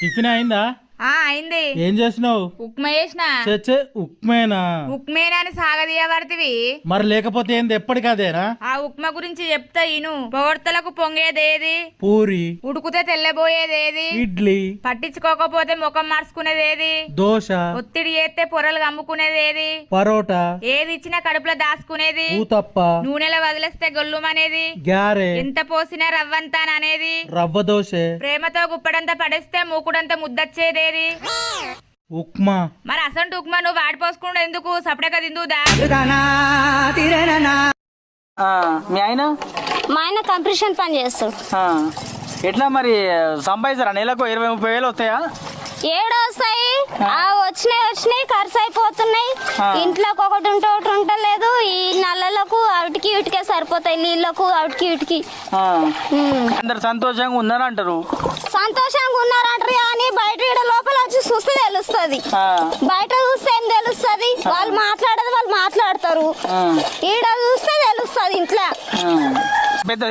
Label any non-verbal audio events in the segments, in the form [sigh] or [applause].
Tiffin అయిందా? అయింది. ఏం చేసినావు ఉప్మా చేసిన. చచ్చే ఉప్మేనా? ఉప్మేనాని సాగదీయబడితివి. మరి లేకపోతే ఏంది ఎప్పటికదేనా ఆ ఉప్మా గురించి చెప్తా ఇను. పొగడ్తలకు పొంగేదేది పూరి. ఉడుకుతే తెల్లబోయేదేది ఇడ్లీ. పట్టించుకోకపోతే ముఖం మార్చుకునేదేది దోశ. ఒత్తిడి చేస్తే పొరలు కమ్ముకునేదేది పరోటా. ఏది ఇచ్చినా కడుపులో దాచుకునేది? ఊతప్ప. నూనెలో వదిలేస్తే గొల్లుమనేది? గ్యారె. ఎంత పోసినా రవ్వంతాననేది? రవ్వ దోశ. ప్రేమతో గుప్పడంతా పడేస్తే మూకుడంతా ఉప్మా. మరి అసంటు ఉప్మా నువ్వు వాడిపోసుకుండా ఎందుకు? సపడక తిందుదా ఆ, మీ ఆయన? మా ఆయన కంప్రెషన్ పని చేస్తాడు. ఎట్లా మరి సంపాదిస్తారా? నెలకు ఇరవై ముప్పై వేలు వస్తాయా? ఏడు వస్తాయి. ఆ. వచ్చినాయి వచ్చినాయి ఖర్చు అయిపోతున్నాయి. ఇంట్లోకి ఒకటి ఉంటే ఒకటి ఉంటలేదు ఈ నల్లలకు అవిటికి ఇటుకే సరిపోతాయి. నీళ్ళకు అవిటికి ఇటుకి. అందరు సంతోషంగా ఉన్నారా అంటారు సంతోషంగా ఉన్నారంటారు కానీ బయట ఈడ లోపల వచ్చి చూస్తే తెలుస్తుంది. బయట చూస్తే ఏం తెలుస్తుంది? వాళ్ళు మాట్లాడేది వాళ్ళు మాట్లాడతారు. ఈడ చూస్తే తెలుస్తుంది ఇంట్లో. పెద్ద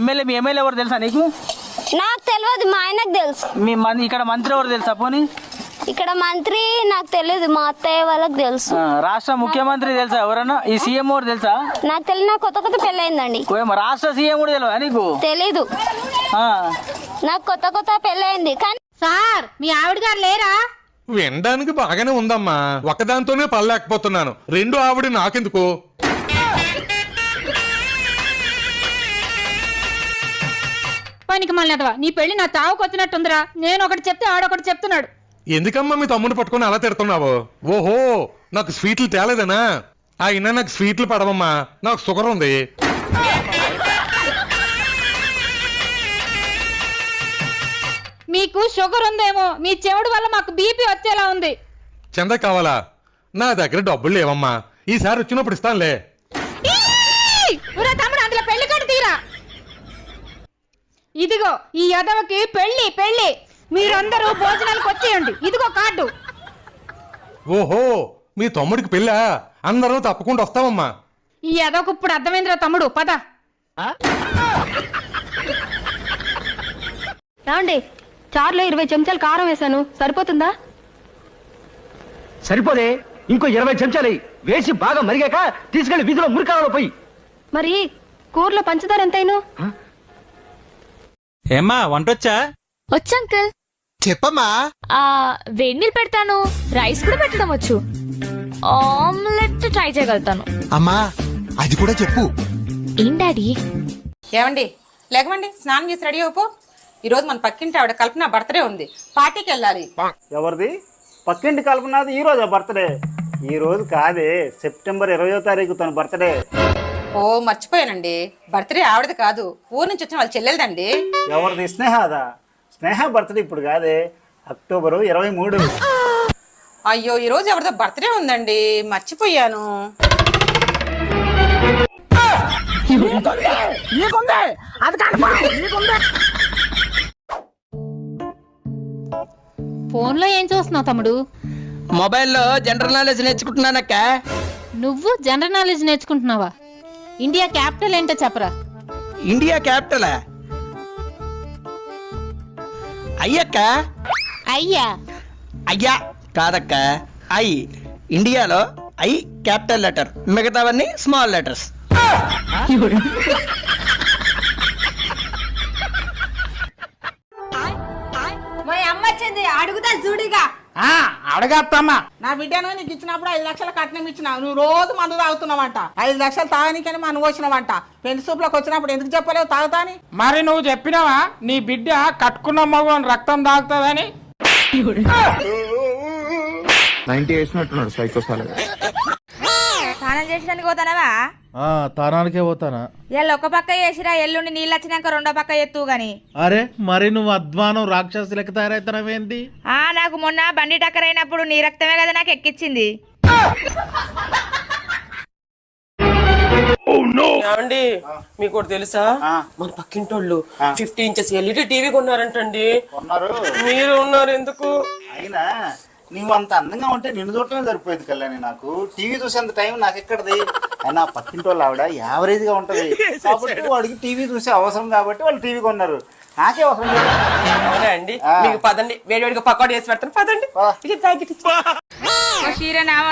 ఎమ్మెల్యే మీ ఎమ్మెల్యే ఎవరు తెలుసా నీకు? నాకు తెలియదు మా ఆయనకు తెలుసు. మీ ఇక్కడ మంత్రి ఎవరు తెలుసా పోనీ? ఇక్కడ మంత్రి నాకు తెలియదు మా అత్తయ్య వాళ్ళకి తెలుసు. రాష్ట్ర ముఖ్యమంత్రి తెలుసా ఎవరన్నా? ఈ సీఎం ఎవరు తెలుసా? నాకు తెలియదు నాకు కొత్త కొత్త పెళ్ళయిందండి. రాష్ట్ర సీఎం కూడా తెలియదా నీకు? తెలీదు. నాకు కొత్త కొత్త పెళ్ళయింది. కానీ సార్ మీ ఆవిడ గారు లేరా? వినడానికి బాగానే ఉందమ్మా. ఒకదాంతోనే పడలేకపోతున్నాను. రెండు ఆవిడ నాకెందుకు? పనికి మళ్ళీ నీ పెళ్ళి నా తావుకు వచ్చినట్టుందిరా. నేను ఒకటి చెప్తే ఆడొకటి చెప్తున్నాడు. ఎందుకమ్మా మీ తమ్ముడు పట్టుకొని అలా తిడుతున్నావు? ఓహో నాకు స్వీట్లు తేలేదనా? అయినా నాకు స్వీట్లు పడవమ్మా. నాకు షుగర్ ఉంది. మీకు షుగర్ ఉందేమో మీ చెవుడు వల్ల మాకు బీపీ వచ్చేలా ఉంది. చంద కావాలా? నా దగ్గర డబ్బులు లేవమ్మా. ఈసారి వచ్చినప్పుడు ఇస్తానులే. అందులో పెళ్ళి తీరా? ఇదిగో ఈ యదవకి పెళ్ళి పెళ్ళి. మీరందరూ భోజనాలకు వచ్చేయండి. ఇదిగో కార్డు. ఓహో మీ తమ్ముడికి పెళ్ళా? అందరం తప్పకుండా వస్తామమ్మా. ఈ యదవకు ఇప్పుడు అర్థమైందిరా తమ్ముడు పద. ఏమండి చారులో ఇరవై చెంచాలు కారం వేశాను. సరిపోతుందా? సరిపోదే. ఇంకో ఇరవై చెంచాలు. వేసి బాగా మరిగాక తీసుకెళ్ళి వీధిలో మురికాలలో పోయి. మరి కూరలో పంచదార ఎంతైనా? ఏమ్మా వంటొచ్చా? వచ్చంకల్ చెప్పమ్మా. ఆ పెడతాను. రైస్ కూడా పెట్టడం వచ్చు. ఆమ్లెట్ ట్రై చేయగలుగుతాను. అమ్మా అది కూడా చెప్పు. ఏం డాడీ? ఏమండి లేకమండి స్నానం చేసి రెడీ అయిపో ఈరోజు మన పక్కింటి ఆవిడ కల్పన బర్త్డే ఉంది. పార్టీకి వెళ్ళాలి. ఎవరిది? పక్కింటి కల్పనాది ఈ రోజు బర్త్డే ఈ రోజు కాదే సెప్టెంబర్ ఇరవయో తారీఖు తన బర్త్డే ఓ మర్చిపోయానండి. బర్త్డే ఆవిడది కాదు. ఊరు నుంచి వచ్చిన వాళ్ళ చెల్లెలదండి. ఎవరిది? స్నేహదా? స్నేహ బర్త్డే ఇప్పుడు కాదే అక్టోబరు ఇరవై మూడు. అయ్యో ఈ రోజు ఎవరిదో బర్త్డే ఉందండి. మర్చిపోయాను. ఫోన్లో ఏం చూస్తున్నావు తమ్ముడు? మొబైల్లో జనరల్ నాలెడ్జ్ నేర్చుకుంటున్నానక్క. నువ్వు జనరల్ నాలెడ్జ్ నేర్చుకుంటున్నావా? ఇండియా క్యాపిటల్ ఏంటో చెప్పరా? India capital? అయ్యక్క. అయ్యా. అయ్యా కాదక్క. ఐ ఇండియాలో ఐ క్యాపిటల్ లెటర్. మిగతావన్నీ స్మాల్ లెటర్స్. జూడిగా అడగత్తమ్మా. నా బిడ్డను నీకు ఇచ్చినప్పుడు ఐదు లక్షల కట్నం ఇచ్చిన నువ్వు రోజు మందు తాగుతున్నావంట. ఐదు లక్షలు తాగనీకని మనం వచ్చినావంట పెళ్ళి సూపులోకి వచ్చినప్పుడు ఎందుకు చెప్పలేవు తాగుతాని? మరి నువ్వు చెప్పినావా? నీ బిడ్డ కట్టుకున్న మగవాని రక్తం తాగుతుందని? నైన్టీ వేసినట్టున్నాడు సైకోసాలుగా స్నానం చేసడానికి పోతానవా తానానికే పోతానా? ఎల్లు ఒక పక్క చేసిరా ఎల్లుండి నీళ్ళు వచ్చినాక రెండో పక్క ఎత్తు గాని. అరే మరి నువ్వు అధ్వానం రాక్షసు లెక్క తయారవుతానవేంది ఆ నాకు మొన్న బండి టక్కర్ అయినప్పుడు నీ రక్తమే కదా నాకు ఎక్కిచ్చింది. ఏమండి? మీకు ఒకటి తెలుసా మన పక్కింటోళ్ళు ఫిఫ్టీ ఇంచెస్ ఎల్ఈడి టీవీ కొన్నారంటండి. ఉన్నారు మీరు ఉన్నారు ఎందుకు? అయినా నువ్వు అంత అందంగా ఉంటే నిన్ను చూడటమే సరిపోయేది కళ్యాణి నాకు. టీవీ చూసేంత టైం నాకు ఎక్కడది? అయినా పక్కింటి వాళ్ళు ఆవిడ యావరేజ్గా ఉంటది. కాబట్టి వాడికి టీవీ చూసే అవసరం కాబట్టి వాళ్ళు టీవీ కొన్నారు. నాకే అవసరం లేదు. అవునా అండి? మీకు పదండి. వేడి వేడిగా పకోడీ చేసి పెడతాను. పదండి. ఇది చీర నావో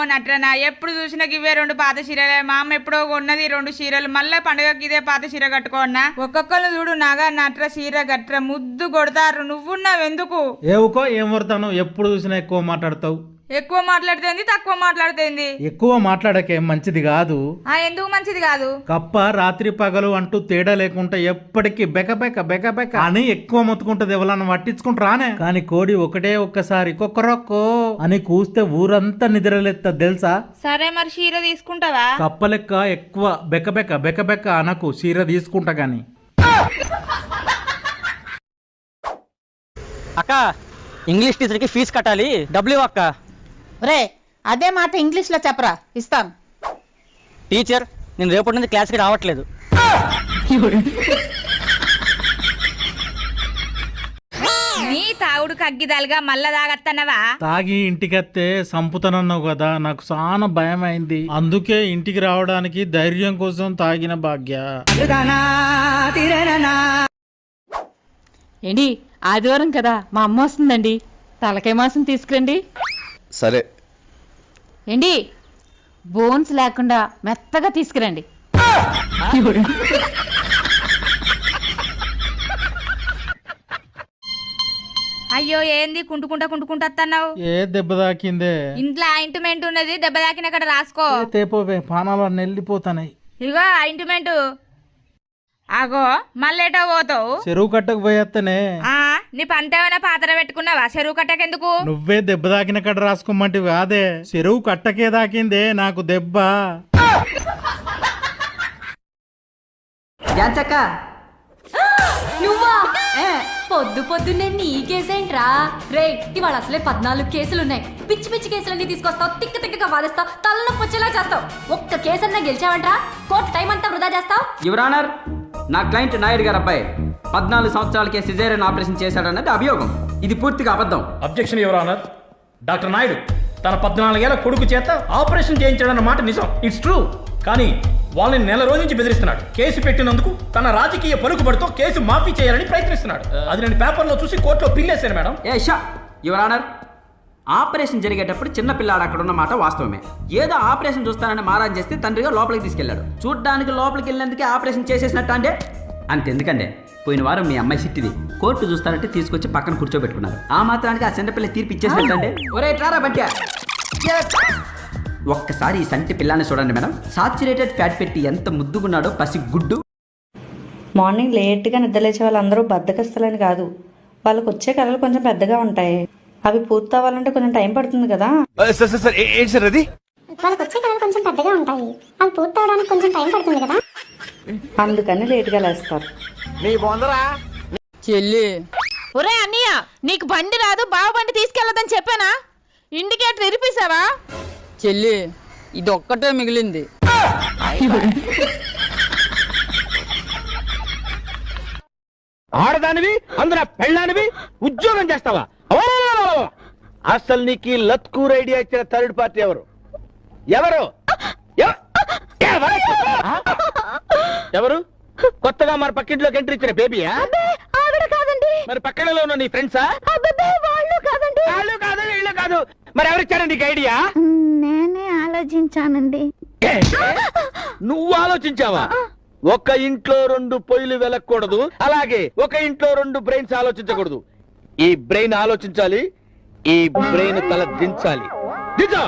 ఓ నట్రనా ఎప్పుడు చూసినా ఇవే రెండు పాత చీరలే. మా అమ్మ ఎప్పుడో కొన్నది రెండు చీరలు. మళ్ళీ పండుగకి ఇదే పాత చీర కట్టుకోన్నా ఒక్కొక్కరు చూడు నాగా నట్ర చీర గట్ర ముద్దు కొడతారు. నువ్వున్నావు ఎందుకు ఏవుకో ఏం వడతాను ఎప్పుడు చూసినా ఎక్కువ మాట్లాడతావు. ఎక్కువ మాట్లాడుతుంది తక్కువ మాట్లాడుతుంది? ఎక్కువ మాట్లాడకే మంచిది కాదు. ఆ ఎందుకు మంచిది కాదు? కప్ప రాత్రి పగలు అంటూ తేడా లేకుండా ఎప్పటికీ బెక బెక బెక బెక అని ఎక్కువ మొత్తుకుంటది ఎవరన్నా పట్టించుకుంటారానే కానీ కోడి ఒకటే ఒక్కసారి కొక్కరొక్కో అని కూస్తే ఊరంతా నిద్రలేస్తా తెలుసా? సరే మరి చీర తీసుకుంటావా? కప్ప లెక్క ఎక్కువ బెక బెక బెక బెక అనకు చీర తీసుకుంటా గాని. అక్క ఇంగ్లీష్ టీచర్కి ఫీజు కట్టాలి. ఇవ్వు అక్క. రే అదే మాట ఇంగ్లీష్లో చెప్పరా? ఇస్తాను టీచర్ నేను రేపటి నుంచి క్లాస్కి రావట్లేదు. నీ తాగుడు కగ్గిదాలుగా మళ్ళా తాగత్తన్నవా? తాగి ఇంటికెత్తే సంపుతానన్నావు కదా నాకు చాలా భయం అయింది అందుకే ఇంటికి రావడానికి ధైర్యం కోసం తాగిన భాగ్య. ఏంటి ఆదివారం కదా మా అమ్మ వస్తుందండి. తలకాయ మాసం తీసుకురండి. సరే. ఏంటి? బోన్స్ లేకుండా మెత్తగా తీసుకురండి. అయ్యో ఏంది? కుంటుకుంటా కుంటుకుంటా అత్తన్నావు? ఏ దెబ్బ తాకిందే? ఇంట్లో ఆయింట్మెంట్ ఉన్నది దెబ్బ తాకిన అక్కడ రాసుకో. ఏ తేపోవే పానాలు అన్నీ వెళ్ళిపోతాయి ఇగో ఆయింట్మెంట్ ఆగో మళ్ళేటో పోతావు? చెరువు కట్టకు పోయేస్తేనే ఆ నీ పంతేమైనా పాత్ర పెట్టుకున్నావా? చెరువు కట్టకెందుకు? నువ్వే దెబ్బ తాకిన కట్ట రాసుకోమంటివి కాదే. చెరువు కట్టకే తాకిందే నాకు దెబ్బ. నువ్వా? పొద్దు పొద్దున్నే నీ కేసేంట్రా? రే ఇవాళ అసలే పద్నాలుగు కేసులున్నాయి. పిచ్చి పిచ్చి కేసులన్నీ తీసుకొస్తావు తిక్క తిక్కగా వాదిస్తావు తలనొప్పి వచ్చేలా చేస్తావు. ఒక్క కేసన్నా గెలిచావంట్రా? కోర్టు టైం అంతా వృధా చేస్తావు? యువరానర్ నా క్లయింట్ నాయుడు గారు అబ్బాయి. పద్నాలుగు సంవత్సరాలకే సిజేరియన్ ఆపరేషన్ చేశాడన్నది అభియోగం. ఇది పూర్తిగా అబద్ధం. Objection your honour doctor Naidu తన పద్నాలుగేళ్ళ కొడుకు చేత ఆపరేషన్ చేయించాడన్న మాట నిజం. ఇట్స్ ట్రూ కానీ వాళ్ళని నెల రోజు నుంచి బెదిరిస్తున్నాడు. కేసు పెట్టినందుకు తన రాజకీయ పలుకుబడితో కేసు మాఫీ చేయాలని ప్రయత్నిస్తున్నాడు. అది నేను పేపర్లో చూసి కోర్టులో పిల్లేశాను మేడం. ఏ షా! యువరానర్ ఆపరేషన్ జరిగేటప్పుడు చిన్న పిల్లాడు అక్కడ ఉన్న మాట వాస్తవమే. ఏదో ఆపరేషన్ చూస్తానని మారాన్ చేస్తే తండ్రిగా లోపలికి తీసుకెళ్ళాడు చూడ్డానికి లోపలికి వెళ్ళినందుకే ఆపరేషన్ చేసేసినట్టు అంటే? అంతెందుకండి. పోయిన వారం మీ అమ్మాయి సిట్టిది. కోర్టు చూస్తానంటే తీసుకొచ్చి పక్కన కూర్చోబెట్టుకున్నారు. ఆ మాత్రానికి ఆ చిన్నపిల్ల తీర్పు ఇచ్చేసినట్టంటే ఒరే ట్రారా బట్యా. ఒక్కసారి ఈ సంటి పిల్లాన్ని చూడండి మేడం. సాచురేటెడ్ ఫ్యాట్ పెట్టి ఎంత ముద్దుగున్నాడో పసి గుడ్డు మార్నింగ్ లేట్గా నిద్రలేచే వాళ్ళందరూ బద్దకస్తులని కాదు. వాళ్ళకి వచ్చే కళలు కొంచెం పెద్దగా ఉంటాయి. అవి పూర్తి అవ్వాలంటే కొంచెం టైం పడుతుంది కదా. సార్ సార్ ఏంటి సార్ అది? వాళ్ళకి వచ్చే కళలు కొంచెం పెద్దగా ఉంటాయి. అవి పూర్తి అవడానికి కొంచెం టైం పడుతుంది కదా. అందుకని లేట్గా లేస్తారు. చెల్లి. ఒరే అన్నయ్య నీకు బండి రాదు బావ బండి తీసుకెళ్ళదని చెప్పానా? ఇండికేటర్ ఇరిపేశావా చెల్లి ఇది ఒక్కటే మిగిలింది. ఆడదానివి అందులో పెళ్ళానివి ఉద్యోగం చేస్తావా? అసలు నీకు లత్కూర్ ఐడియా ఇచ్చిన థర్డ్ పార్టీ ఎవరు? ఎవరు? ఎవ- ఎవరు? కొత్తగా మన పక్కింట్లోకి ఎంట్రీ ఇచ్చిన బేబీయా? ఆవిడ కాదండి. మరి పక్కనలో ఉన్న నీ ఫ్రెండ్సా అబ్బబ్బే, వాళ్ళు కాదండి. వాళ్ళు కాదు వీళ్ళు కాదు. మరి ఎవరిచ్చారండి నీకు ఐడియా నేనే ఆలోచించానండి. నువ్వు ఆలోచించావా? ఒక ఇంట్లో రెండు పొయ్యిలు వెలకూడదు అలాగే ఒక ఇంట్లో రెండు బ్రెయిన్స్ ఆలోచించకూడదు. ఈ బ్రెయిన్ ఆలోచించాలి ఈ బ్రెయిన్ తల దించాలి. దించా!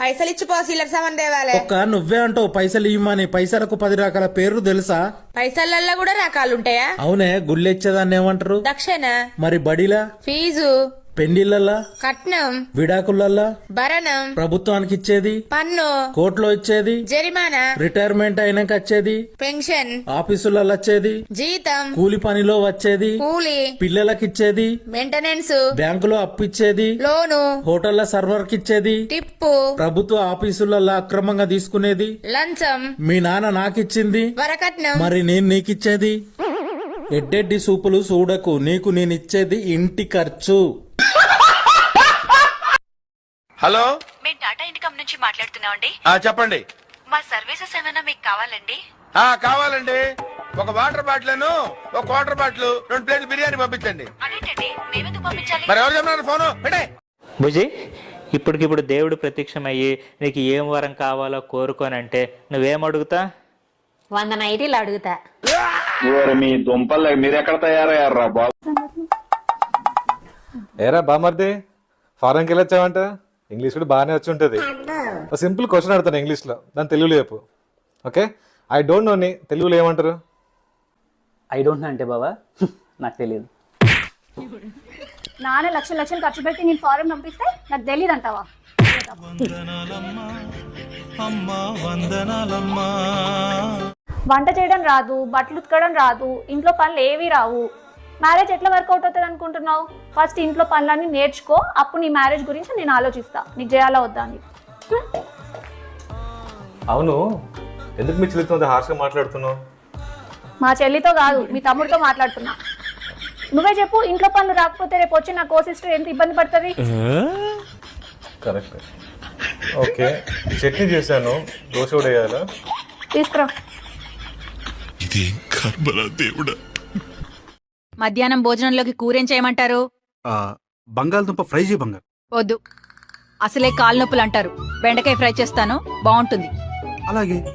పైసలు ఇచ్చిపో సిల్లర్ సామాన్ తేవాలి. ఒక్క నువ్వే అంటావు పైసలు ఇవ్వమని. పైసలకు పది రకాల పేర్లు తెలుసా? పైసలల్లో కూడా రకాలు ఉంటాయా అవునే గుళ్ళెచ్చేదాన్ని ఏమంటారు? దక్షిణ. మరి బడిలా? ఫీజు. పెండిళ్ళల్లా కట్నం. విడాకులల్లా భరణం. ప్రభుత్వానికి ఇచ్చేది? పన్ను. కోర్టులో ఇచ్చేది? జరిమానా. రిటైర్మెంట్ అయినాక వచ్చేది? పెన్షన్. ఆఫీసులలో వచ్చేది? జీతం. కూలి పనిలో వచ్చేది? కూలి. పిల్లలకి ఇచ్చేది? మెయింటెనెన్స్. బ్యాంకులో అప్పు ఇచ్చేది? లోను. హోటల్ల సర్వర్కి ఇచ్చేది? టిప్పు. ప్రభుత్వ ఆఫీసులలో అక్రమంగా తీసుకునేది? లంచం. మీ నాన్న నాకిచ్చింది? వరకట్నం. మరి నేను నీకిచ్చేది? ఎడ్డెడ్డి సూపులు చూడకు. నీకు నేను ఇచ్చేది ఇంటి ఖర్చు. హలో? మేము టాటా ఇన్కమ్ నుంచి మాట్లాడుతున్నామండి. చెప్పండి. మా సర్వీసెస్ ఏమైనా మీకు కావాలండి? కావాలండి. ఒక వాటర్ బాటిల్ ఒక వాటర్ బాటిల్ రెండు ప్లేట్లు బిర్యానీ పంపించండి. మరి ఎవరు చెప్పినారు? ఫోను పెట్టే. భుజి ఇప్పటికిప్పుడు దేవుడు ప్రత్యక్షమయ్యి నీకు ఏం వరం కావాలో కోరుకోనంటే నువ్వేం అడుగుతా? వంద నైటీలు అడుగుతా. మీ దుంపలు మీరెక్కడ తయారయ్యారా బాబు? ఏరా బామర్ది ఫారెన్కి వెళ్ళొచ్చావంట? ఇంగ్లీష్ కూడా బాగానే వచ్చి ఉంటుంది. ఒక సింపుల్ క్వశ్చన్ అడుగుతాను ఇంగ్లీష్లో. దాని తెలుగులో చెప్పు. ఓకే? ఐ డోంట్ నోని తెలుగులో ఏమంటారు? ఐ డోంట్ నో అంటే బావా? [laughs] నాకు తెలియదు. నాన్న లక్ష లక్షలు ఖర్చు పెట్టి నేను ఫారెన్ పంపిస్తే నాకు తెలియదు అంటావా వంట చేయడం రాదు బట్టలు ఉతకడం రాదు ఇంట్లో పనులు ఏవి రావు. మ్యారేజ్ ఎట్లా వర్కౌట్ అవుతుంది అనుకుంటున్నావు ఫస్ట్ ఇంట్లో పనులన్నీ నేర్చుకో అప్పుడు నీ మ్యారేజ్ గురించి నేను ఆలోచిస్తా. నీకు చేయాలా వద్దా అని. అవును. ఎందుకు మీ చెల్లితో హార్ష్గా మాట్లాడుతున్నావు? మా చెల్లితో కాదు మీ తమ్ముడితో మాట్లాడుతున్నా. నువ్వే చెప్పు ఇంట్లో పనులు రాకపోతే రేపు వచ్చి నా కో సిస్టర్ ఎంత ఇబ్బంది పడుతుంది? కరెక్ట్. ఓకే. చట్నీ చేశాను. దోశ కూడా వేయాలా? తీసుకురా. మధ్యాహ్నం భోజనంలోకి కూరేం చేయమంటారు? బంగాళదుంప ఫ్రై చేయి బంగారు. వద్దు. అసలే కాలు నొప్పులు అంటారు బెండకాయ ఫ్రై చేస్తాను. బాగుంటుంది అలాగే.